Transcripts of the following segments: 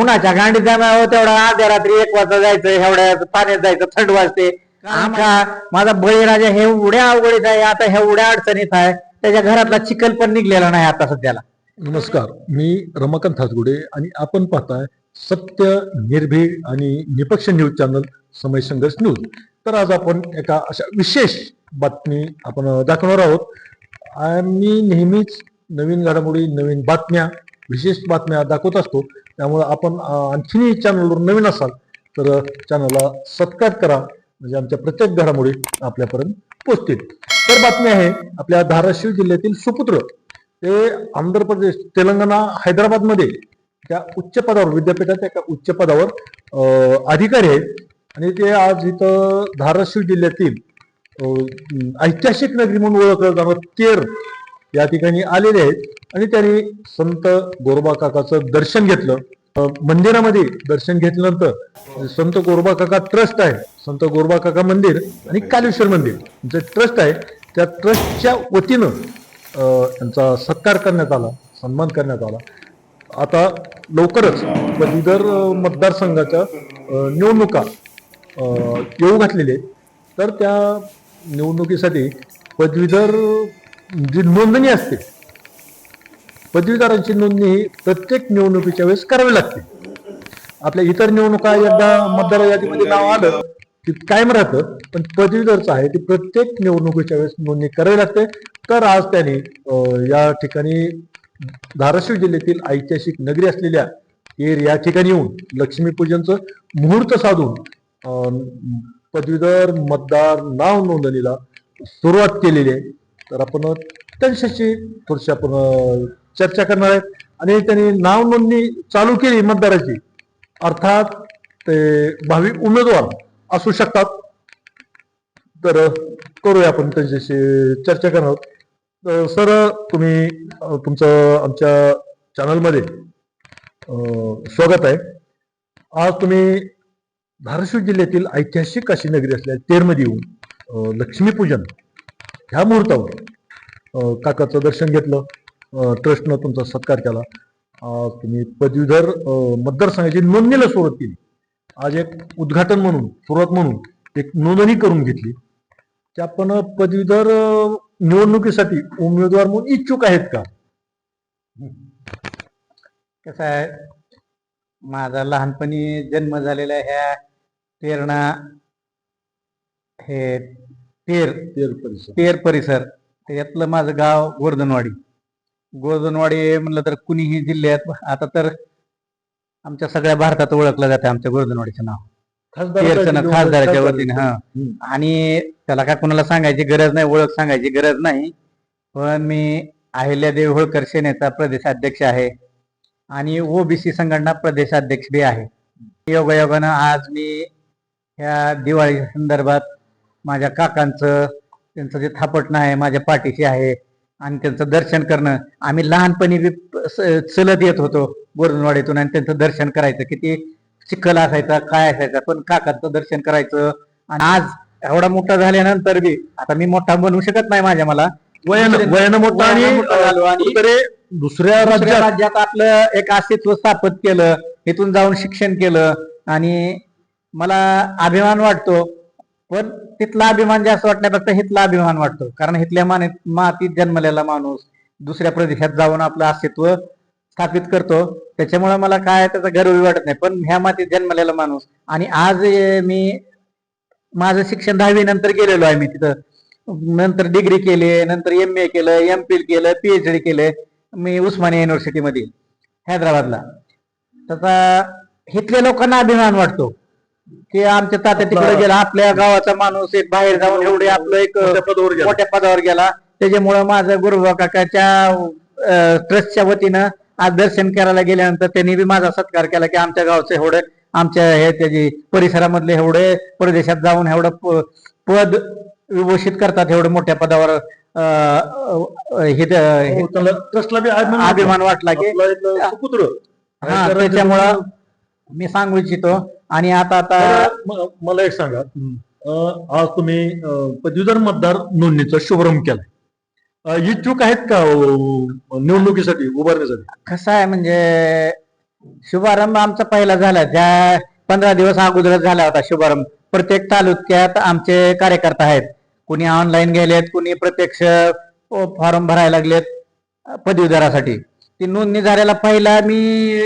उन्हाच्या गांडीत जाणार तेवढा अर्ध्या रात्री एक वाजता जायचं एवढ्या पाण्यात जायचं थंड वाजते. आमचा माझा बळीराजा हे एवढ्या अवघडीत आहे आता हे एवढ्या अडचणीत आहे त्याच्या घरातला चिखल पण निघलेला नाही आता सध्याला. नमस्कार मी रमाकांत हातगुडे आणि आपण पाहताय सत्य निर्भीड आणि निपक्ष न्यूज चॅनल समय संघर्ष न्यूज. तर आज आपण एका अशा विशेष बातमी आपण दाखवणार आहोत. आम्ही नेहमीच नवीन घडामोडी नवीन बातम्या विशेष बातम्या दाखवत असतो. त्यामुळे आपण आणखीनही चॅनलवर नवीन असाल तर चॅनलला सबस्क्राईब करा. म्हणजे आमच्या प्रत्येक घडामोडी आपल्यापर्यंत पोहोचतील. तर बातमी आहे आपल्या धाराशिव जिल्ह्यातील सुपुत्र ते आंध्र प्रदेश तेलंगणा हैदराबादमध्ये त्या उच्च पदावर विद्यापीठात एका उच्च पदावर अधिकारी आहेत. आणि ते आज इथं धाराशिव जिल्ह्यातील ऐतिहासिक नगरी म्हणून ओळखलं जाणार तेर या ठिकाणी आलेले आहेत. आणि त्यांनी संत गोरोबा काकाचं दर्शन घेतलं. मंदिरामध्ये दर्शन घेतल्यानंतर म्हणजे संत गोरोबा काका ट्रस्ट आहे. संत गोरोबा काका मंदिर आणि कालेश्वर मंदिर. जे ट्रस्ट आहे त्या ट्रस्टच्या वतीनं त्यांचा सत्कार करण्यात आला सन्मान करण्यात आला. आता लवकरच पदवीधर मतदारसंघाच्या निवडणुका येऊ घातलेले तर त्या निवडणुकीसाठी पदवीधर जी नोंदणी असते पदवीधरांची नोंदणी ही प्रत्येक निवडणुकीच्या वेळेस करावी लागते. आपल्या इतर निवडणुका एकदा मतदार यादीमध्ये नाव आलं की कायम राहतं पण पदवीधरचं आहे ते प्रत्येक निवडणुकीच्या वेळेस नोंदणी करावी लागते. तर आज त्यांनी अं, या ठिकाणी धाराशिव जिल्ह्यातील ऐतिहासिक नगरी असलेल्या एर या ठिकाणी येऊन लक्ष्मीपूजनचं मुहूर्त साधून पदवीधर मतदार नाव नोंदणीला सुरुवात केलेली आहे. तर आपण त्यांच्याशी थोडीशी आपण चर्चा करणार आहे आणि त्यांनी नाव नोंदणी चालू केली मतदाराची. अर्थात ते भावी उमेदवार असू शकतात. तर करूया आपण त्यांच्याशी चर्चा करणार आहोत. तर सर तुम्ही तुमचं आमच्या चॅनलमध्ये स्वागत आहे. आज तुम्ही धाराशिव जिल्ह्यातील ऐतिहासिक अशी नगरी असल्या तेरमध्ये येऊन लक्ष्मीपूजन ह्या मुहूर्तावर काकाचं दर्शन घेतलं. ट्रस्टनं तुमचा सत्कार केला. तुम्ही पदवीधर मतदारसंघाची नोंदणीला सुरुवात केली. आज एक उद्घाटन म्हणून सुरुवात म्हणून एक नोंदणी करून घेतली. की आपण पदवीधर निवडणुकीसाठी उमेदवार म्हणून इच्छुक आहेत का? कसं आहे माझा लहानपणी जन्म झालेला ह्या तेरणा हे तेर तेर परिसर. तेर परिसर त्याच्यातलं माझं गाव गोर्धनवाडी गोर्धनवाडी म्हणलं तर कुणीही जिल्ह्यात आता तर आमच्या सगळ्या भारतात ओळखलं जातं आमच्या गोर्धनवाडीचं नाव. खासदाराच्या वतीने हा. आणि त्याला काय कोणाला सांगायची गरज नाही ओळख सांगायची गरज नाही. पण मी अहिल्यादेवी होळकर सेनेचा प्रदेशाध्यक्ष आहे. आणि ओबीसी संघटना प्रदेशाध्यक्ष बी आहे. योगायोगानं आज मी ह्या दिवाळी संदर्भात माझ्या काकांचं त्यांचं जे थापटणं आहे माझ्या पाठीशी आहे आणि त्यांचं दर्शन करणं. आम्ही लहानपणी बी चलत येत होतो गोरधनवाडीतून आणि त्यांचं दर्शन करायचं. किती चिखल असायचा काय असायचा पण काकांचं दर्शन करायचं. आणि आज एवढा मोठा झाल्यानंतर बी आता मी मोठा बनवू शकत नाही माझ्या मला. वयानं वयानं मोठा आणि दुसऱ्या राज्यात आपलं एक अस्तित्व स्थापित केलं. इथून जाऊन शिक्षण केलं. आणि मला अभिमान वाटतो पण तिथला अभिमान जास्त वाटण्यापेक्षा हिथला अभिमान वाटतो. कारण हिथल्या माने मातीत जन्मलेला माणूस दुसऱ्या प्रदेशात जाऊन आपलं अस्तित्व स्थापित करतो. त्याच्यामुळे मला काय त्याचा गर्व वाटत नाही. पण ह्या मातीत जन्मलेला माणूस आणि आज मी माझं शिक्षण दहावी नंतर गेलेलो आहे मी तिथं. नंतर डिग्री केली नंतर एम ए केलं एम फिल केलं पीएचडी केलं. मी उस्मानिया युनिव्हर्सिटीमध्ये हैदराबादला. त्याचा हिथल्या लोकांना अभिमान वाटतो. की आमच्या तात्या तिकडे गेला आपल्या गावाचा माणूस एक बाहेर जाऊन एवढे आपलं एक मोठ्या पदावर गेला. मोठ्या पदावर गेला. त्याच्यामुळं माझं गुरुबा काकाच्या ट्रस्टच्या वतीनं आज दर्शन करायला गेल्यानंतर त्यांनी बी माझा सत्कार केला की आमच्या गावचं एवढं आमच्या हे त्याची परिसरामधले एवढे परदेशात जाऊन एवढं प- पद विभूषित करतात एवढं मोठ्या पदावर अं, अं, हे त्याला ट्रस्टला बी अभिमान वाटला. की सुपुत्र. हा त्याच्यामुळं मी सांगू इच्छितो. आणि आता आता म- मला एक सांगा. अं, आज तुम्ही अं, पदवीधर मतदार नोंदणीचा शुभारंभ केलाय. अं, इच्छुक आहेत का अं, निवडणुकीसाठी उभारण्यासाठी कसं आहे म्हणजे शुभारंभ आमचा पहिला झाला. ज्या पंधरा दिवस अगोदरच झाला होता शुभारंभ. प्रत्येक तालुक्यात आमचे कार्यकर्ते आहेत. कुणी ऑनलाईन गेलेत कुणी प्रत्यक्ष फॉर्म भरायला लागलेत अ, पदवीधरासाठी. ती नोंदणी झालेला पहिला मी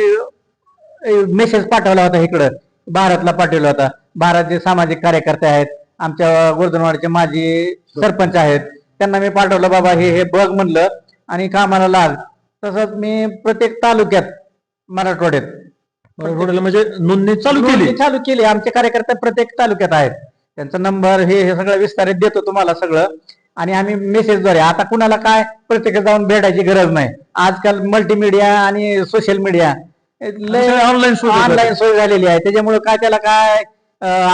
मेसेज पाठवला होता इकडं. भारतला पाठवला होता. भारत जे सामाजिक कार्यकर्ते आहेत आमच्या गोर्धनवाडीचे माजी सरपंच आहेत त्यांना मी पाठवलं बाबा हे हे बघ म्हणलं. आणि कामाला लाग. तसंच मी प्रत्येक तालुक्यात मराठवाड्यात. मराठवाड्याला म्हणजे नोंदणी चालू केली. चालू केली. आमचे कार्यकर्ते प्रत्येक तालुक्यात आहेत. त्यांचा नंबर हे हे सगळं विस्तारित देतो तुम्हाला सगळं. आणि आम्ही मेसेजद्वारे आता कुणाला काय प्रत्येक जाऊन भेटायची गरज नाही. आजकाल मल्टीमीडिया आणि सोशल मीडिया ऑनलाईन ऑनलाईन सोय झालेली आहे. त्याच्यामुळे काय त्याला काय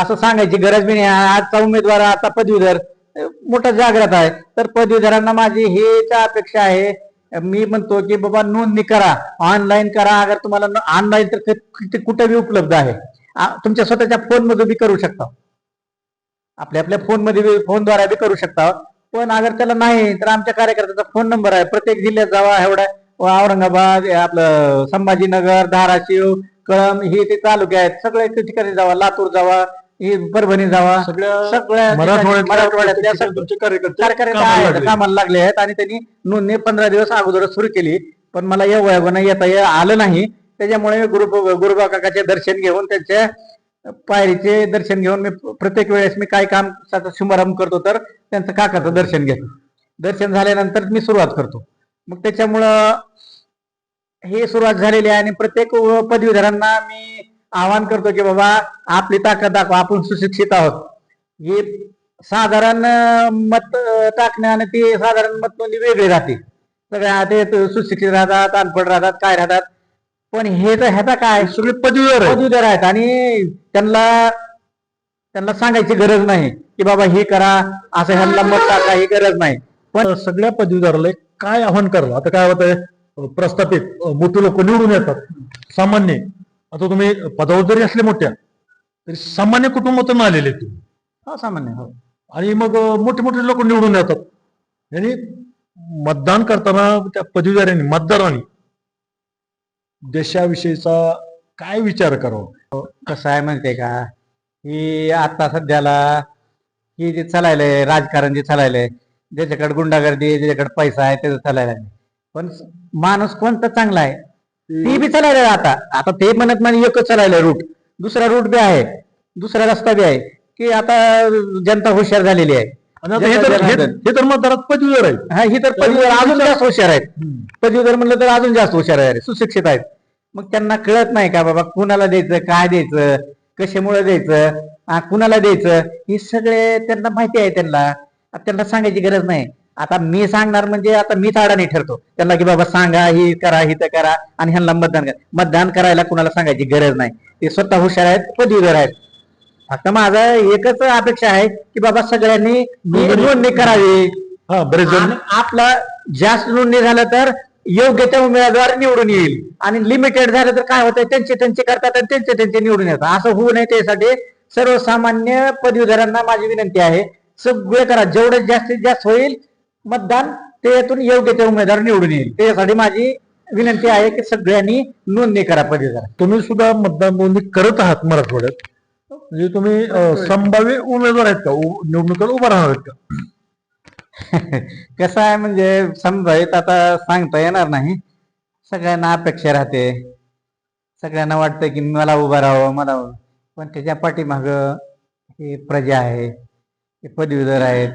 असं सांगायची गरज बी नाही. आजचा उमेदवार आता पदवीधर मोठा जागृत आहे. तर पदवीधरांना माझी हेच अपेक्षा आहे. मी म्हणतो की बाबा नोंदणी करा. ऑनलाईन करा. अगर तुम्हाला ऑनलाईन तर कुठे बी उपलब्ध आहे. तुमच्या स्वतःच्या फोनमध्ये बी करू शकता. आपल्या आपल्या फोनमध्ये फोनद्वारे बी करू शकता. पण अगर त्याला नाही तर आमच्या कार्यकर्त्याचा फोन नंबर आहे. प्रत्येक जिल्ह्यात जावा एवढ्या व औरंगाबाद आपलं संभाजीनगर धाराशिव कळंब हे ते तालुके आहेत. सगळे ते ठिकाणी जावा लातूर जावा ही परभणी जावा. सगळ्या सगळ्या मराठवाड्यातल्या सगळ्या कामाला लागले. आहेत आणि त्यांनी नोंदणी पंधरा दिवस अगोदर सुरू केली. पण मला या वयोगण येता ये- आलं नाही. त्याच्यामुळे मी गुरु गुरुबा काकाचे दर्शन घेऊन त्यांच्या पायरीचे दर्शन घेऊन मी प्रत्येक वेळेस मी काय काम शुभारंभ करतो तर त्यांचं काकाचं दर्शन घेतो. दर्शन झाल्यानंतर मी सुरुवात करतो. मग त्याच्यामुळं हे सुरुवात झालेली आहे आणि प्रत्येक पदवीधरांना मी आवाहन करतो की बाबा आपली ताकद दाखवा आपण सुशिक्षित आहोत. हे साधारण मत अं, टाकणे आणि ते साधारण मत नोंदणी वेगळी राहते सगळ्या ते सुशिक्षित राहतात अनपढ राहतात काय राहतात. पण हे तर ह्याचा काय? सगळे पदवीधर पदवीधर आहेत आणि त्यांना त्यांना सांगायची गरज नाही की बाबा हे करा असं ह्यांना मत टाका ही गरज नाही. पण सगळ्या पदवीधराला काय आव्हान करावं? आता काय होतंय? प्रस्थापित मोठे लोक निवडून येतात. सामान्य. आता तुम्ही पदावर जरी असले मोठ्या तरी सामान्य कुटुंबातून आलेले तुम्ही हो सामान्य हो. आणि मग मोठे मोठे लोक निवडून येतात. यांनी मतदान करताना त्या पदवीधरांनी मतदारांनी देशाविषयीचा काय विचार करावा? कसं आहे माहितीये का? ही आता सध्याला ही जे चालायलंय राजकारण जे चालायलंय ज्याच्याकडे गुंडागर्दी आहे, ज्याच्याकडे पैसा आहे त्याचं चालायला. पण माणूस कोणता चांगला आहे? ते बी चालायला आता. आता ते म्हणत म्हणजे एकच चालायला रूट दुसरा रूट बी आहे. दुसरा रस्ता बी आहे. की आता जनता हुशार झालेली आहे. आणि आता हे तर हे- हे तर मतदारात पदवीधर आहेत. हा ही तर पदवीधर अजून जास्त हुशार आहेत. पदवीधर म्हणलं तर अजून जास्त हुशार आहे सुशिक्षित आहेत. मग त्यांना कळत नाही का बाबा कुणाला द्यायचं काय द्यायचं कशामुळे द्यायचं आ, कुणाला द्यायचं? हे सगळे त्यांना माहिती आहे त्यांना. आता त्यांना सांगायची गरज नाही. आता मी सांगणार म्हणजे आता मीच अडाणी ठरतो. त्यांना की बाबा सांगा ही करा ही तर करा आणि ह्यांना मतदान करा. मतदान करायला कुणाला सांगायची गरज नाही. ते स्वतः हुशार आहेत पदवीधर आहेत. फक्त माझा एकच अपेक्षा आहे की बाबा सगळ्यांनी नोंदणी करावी. हा आणि आपला जास्त नोंदणी झालं तर योग्य त्या उमेदवार निवडून येईल. आणि लिमिटेड झालं तर काय होतं त्यांचे त्यांचे करतात आणि त्यांचे त्यांचे निवडून येतात. असं होऊ नये त्यासाठी सर्वसामान्य पदवीधरांना माझी विनंती आहे. सगळे करा. जेवढं जास्तीत जास्त होईल मतदान त्यातून योग्य ते उमेदवार निवडून येईल. त्यासाठी माझी विनंती आहे की सगळ्यांनी नोंदणी करा पदवीधर. तुम्ही सुद्धा मतदान नोंदणी करत आहात मराठवाड्यात. म्हणजे तुम्ही संभाव्य उमेदवार आहेत का? निवडणुकीला उभा राहणार आहेत का? कसं आहे म्हणजे समजायत आता सांगता येणार नाही. सगळ्यांना अपेक्षा राहते. सगळ्यांना वाटतं की मला उभं राहावं मला पण त्याच्या पाठीमाग हे प्रजा आहे. हे पदवीधर आहेत.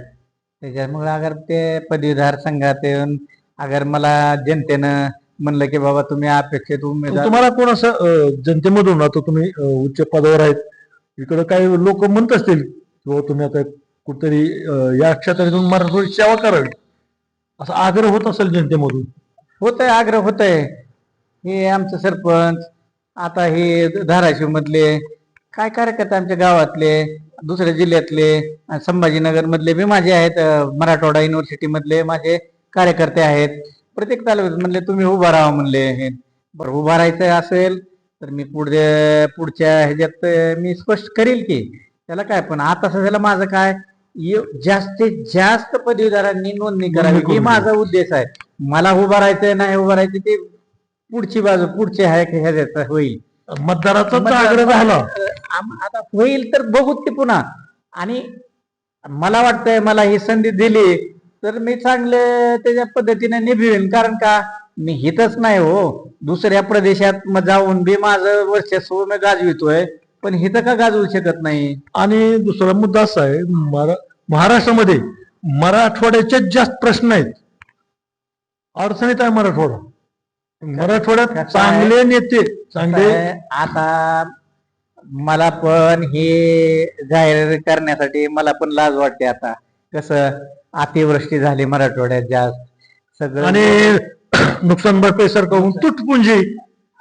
त्याच्यामुळे अगर ते पदवीधर संघात येऊन अगर मला जनतेनं म्हणलं की बाबा तुम्ही अपेक्षित उमेदवार तुम्हाला कोण असं अं, जनतेमधून आता तुम्ही अं, उच्च पदावर आहेत. इकडे काही लोक म्हणत असतील किंवा तुम्ही आता कुठतरी अं, या क्षेत्रातून मराठवाडी सेवा करावी. असा आग्रह होत असेल जनतेमधून? होतंय आग्रह होतंय. हे आमचं सरपंच आता हे धाराशिव मधले काय कार्यकर्ते आमच्या गावातले दुसऱ्या जिल्ह्यातले संभाजीनगर मधले बी माझे आहेत मराठवाडा युनिव्हर्सिटी मधले माझे कार्यकर्ते आहेत. प्रत्येक तालुक्यात म्हणले तुम्ही उभा राहा म्हणले हे. बरं उभा राहायचं असेल तर मी पुढे पुढच्या ह्याच्यात मी स्पष्ट करील की त्याला काय पण आता सध्याला माझं काय जास्तीत जास्त पदवीधरांनी नोंदणी करावी ही माझा उद्देश आहे. मला उभा राहायचंय नाही उभा राहायचं ते पुढची बाजू पुढची आहे की ह्याच्यात होईल. मतदाराचा आग्रह झाला. आम- आता होईल तर बघू ते पुन्हा. आणि मला वाटतंय मला ही संधी दिली तर मी चांगले त्याच्या पद्धतीने निभवेन. कारण का? मी हितच नाही हो. दुसऱ्या प्रदेशात मग जाऊन बी माझं वर्चस्व मी गाजवितोय पण हिथं का गाजवू शकत नाही? आणि दुसरा मुद्दा असा आहे मरा- महाराष्ट्रामध्ये मराठवाड्याचे जास्त प्रश्न आहेत. अडचणीत आहे मराठवाडा. मराठवाड्यात? चांगले नेते चांगले आता मला पण हे जाहीर करण्यासाठी मला पण लाज वाटते आता. कसं अतिवृष्टी झाली मराठवाड्यात जास्त. सगळं आणि नुकसान भरपाई सरकारकडून तुटपुंजी.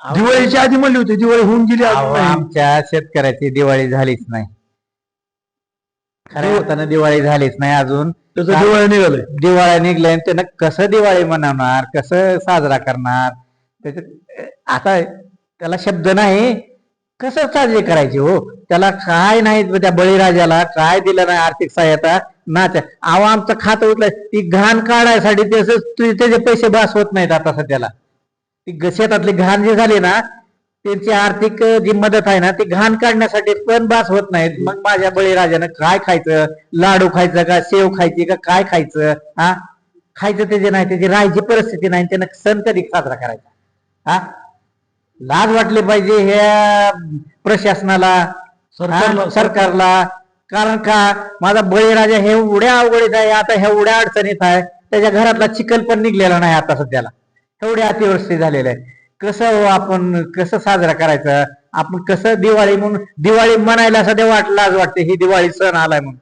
दिवाळीच्या आधी म्हणली होती दिवाळी होऊन गेली अहो, अजून नाही. आमच्या शेतकऱ्याची दिवाळी झालीच नाही. खऱ्या अर्थानं दिवाळी झालीच नाही अजून. त्याचं दिवाळी निघालंय. दिवाळी निघल्या त्यानं कसं दिवाळी मनवणार कसं साजरा करणार? त्याच्यात आता त्याला शब्द नाही. कसं साजरी करायची हो? त्याला काय नाही त्या बळीराजाला काय दिलं नाही आर्थिक सहायता? ना त्या अहो आमचं खातं उठलं ती घाण काढायसाठी त्याच त्याचे पैसे बास होत नाहीत आता सध्याला. ती शेतातली घाण जी झाली ना त्यांची आर्थिक जी मदत आहे ना ती घाण काढण्यासाठी पण बास होत नाहीत. मग माझ्या बळीराजानं काय खायचं? लाडू खायचं का? सेव खायची का? काय खायचं? हा? खायचं त्याचे नाही त्याची राहायची परिस्थिती नाही त्यानं सण कधी साजरा करायचा? हा? लाज वाटली पाहिजे ह्या प्रशासनाला सरकारला- सरकारला. कारण का? माझा बळीराजा हे उड्या अवघडीत आहे आता ह्या उड्या अडचणीत आहे त्याच्या घरातला चिखल पण निघलेला नाही आता सध्याला. एवढी अतिवृष्टी झालेली आहे कसं हो आपण कसं साजरा करायचं? आपण कसं दिवाळी म्हणून दिवाळी म्हणायला सध्या वाट लाज वाटते ही दिवाळी सण आलाय म्हणून.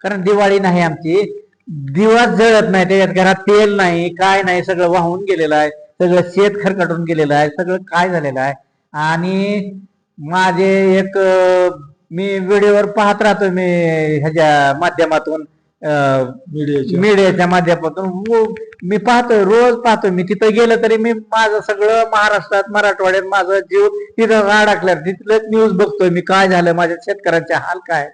कारण दिवाळी नाही आमची. दिवाच जळत नाही त्याच्यात घरात तेल नाही काय नाही सगळं वाहून गेलेलं आहे. सगळं शेत खरकटून गेलेलं आहे सगळं काय झालेलं आहे. आणि माझे एक मी व्हिडिओवर पाहत राहतो मी ह्याच्या माध्यमातून मीडियाच्या. माध्यमातून. मी पाहतोय रोज पाहतोय. मी तिथं गेलं तरी मी माझं सगळं महाराष्ट्रात मराठवाड्यात माझं जीव तिथं अडकल्यावर तिथलं न्यूज बघतोय मी काय झालं माझ्या शेतकऱ्यांचे हाल काय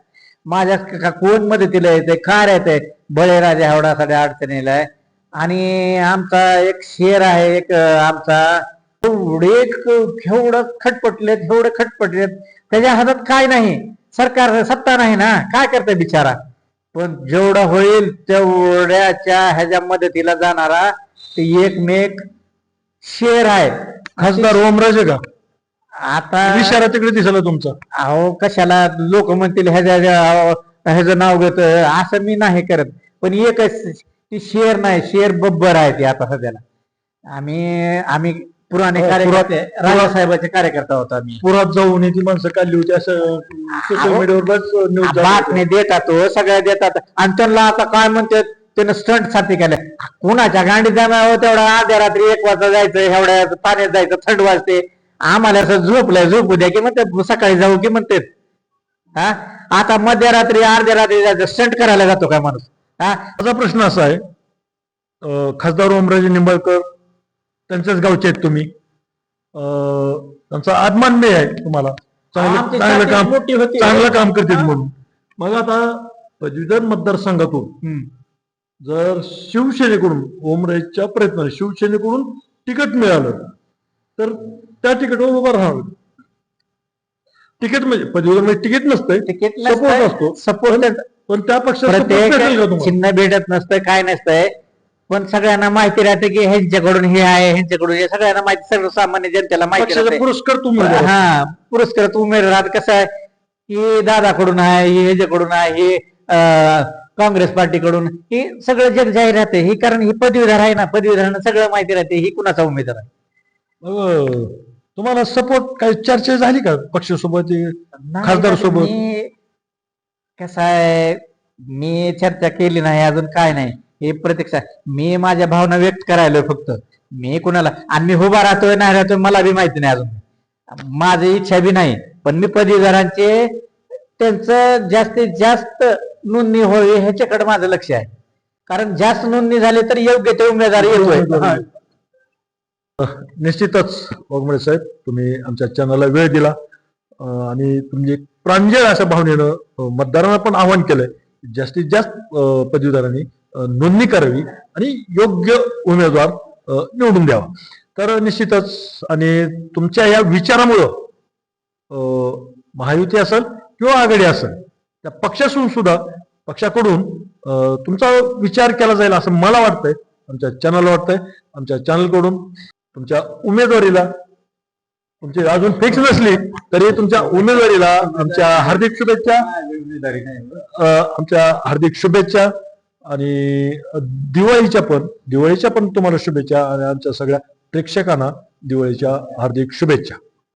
माझ्या कोण मदतीला येते काय येते बळीराजा सगळ्या अडचणीला आहे. आणि आमचा एक शेर आहे एक आमचा एवढे क- एवढं खटपटलेत एवढे खटपटलेत त्याच्या हातात काय नाही सरकार सत्ता नाही ना काय करते बिचारा? पण जेवढं होईल तेवढ्याच्या ह्याच्या मदतीला जाणारा ते एकमेक शेर आहे. खासदार ओमराजे का? आता विचारा तिकडे दिसला तुमचा? अहो कशाला लोक म्हणतील ह्याच्या ह्या- ह्याचं नाव घेत असं मी नाही करत. पण एकच ती शेर नाही शेर बब्बर आहे ती आता सध्याला. आम्ही आम्ही पुराणे हो, कार्यकर्ते राजासाहेबाचे कार्यकर्ता होतो आम्ही. पुरात जाऊन ती माणसं काढली होती असं सोशल मीडियावर न्यूज बातमी देतात हो, सगळ्या देतात. आणि त्यांना आता काय म्हणतात त्यानं स्टंटसाठी केलं. कुणाच्या गांडीत जाणार हो तेवढा अर्ध्या रात्री एक वाजता जायचं एवढ्या पाण्यात जायचं थंड वाजते. आम्हाला असं झोपलंय झोपू द्या की म्हणते सकाळी जाऊ की म्हणते. हा आता मध्यरात्री अर्ध्या रात्री जायचं स्टंट करायला जातो काय माणूस? हा? माझा प्रश्न असा आहे. खासदार ओमराजे निंबाळकर त्यांच्याच गावचे आहेत तुम्ही. अं, त्यांचा आत्मान्य आहे तुम्हाला. चांगलं चांगलं काम. चांगलं काम करतील हा. म्हणून. मग आता पदवीधर मतदारसंघातून. जर शिवसेनेकडून ओमराजेच्या प्रयत्न शिवसेनेकडून तिकीट मिळालं तर त्या तिकीटवर उभं राहणार तिकीट म्हणजे पदवीधर म्हणजे तिकीट नसतंय. तिकीट सपोर्ट असतो. सपोर्ट पण त्या पक्षात चिन्ह भेटत नसतं काय नसतंय पण सगळ्यांना माहिती राहते की ह्यांच्याकडून हे आहे ह्यांच्याकडून हे सगळ्यांना माहिती सर्वसामान्य जनतेला माहिती पुरस्कार तुम्ही. हा पुरस्कृत उमेदवार कसं आहे की दादाकडून आहे हे ह्याच्याकडून आहे हे काँग्रेस पार्टीकडून हे सगळं जग जाहीर राहते ही कारण ही पदवीधर आहे ना पदवीधरांना सगळं माहिती राहते ही कुणाचा उमेदवार आहे तुम्हाला सपोर्ट काही चर्चा झाली का पक्षासोबत? खासदार सोबत? कसं आहे? मी चर्चा केली नाही अजून काय नाही. हे प्रत्यक्ष मी माझ्या भावना व्यक्त करायलो फक्त. मी कुणाला आणि मी उभा राहतोय नाही राहतोय मला बी माहिती नाही अजून. माझी इच्छा बी नाही. पण मी पदवीधरांचे त्यांचं जास्तीत जास्त नोंदणी होईल ह्याच्याकडे माझं लक्ष आहे. कारण जास्त नोंदणी झाली तर योग्य ते उमेदवार येतोय. निश्चितच वाघमोडे साहेब तुम्ही आमच्या चॅनलला वेळ दिला. आणि तुमची प्रांजळ अशा भावनेनं मतदारांना पण आवाहन केलंय. जास्तीत जास्त पदवीधरांनी नोंदणी करावी आणि योग्य उमेदवार निवडून द्यावा. तर निश्चितच आणि तुमच्या या विचारामुळं महायुती असेल किंवा आघाडी असेल त्या पक्षासून सुद्धा पक्षाकडून तुमचा विचार केला जाईल असं मला वाटतंय. आमच्या चॅनलला वाटतंय. आमच्या चॅनलकडून तुमच्या उमेदवारीला तुमची अजून फिक्स नसली तरी तुमच्या उमेदवारीला आमच्या हार्दिक शुभेच्छा. आमच्या हार्दिक शुभेच्छा आणि दिवाळीच्या पण दिवाळीच्या पण तुम्हाला शुभेच्छा आणि आमच्या सगळ्या प्रेक्षकांना दिवाळीच्या हार्दिक शुभेच्छा.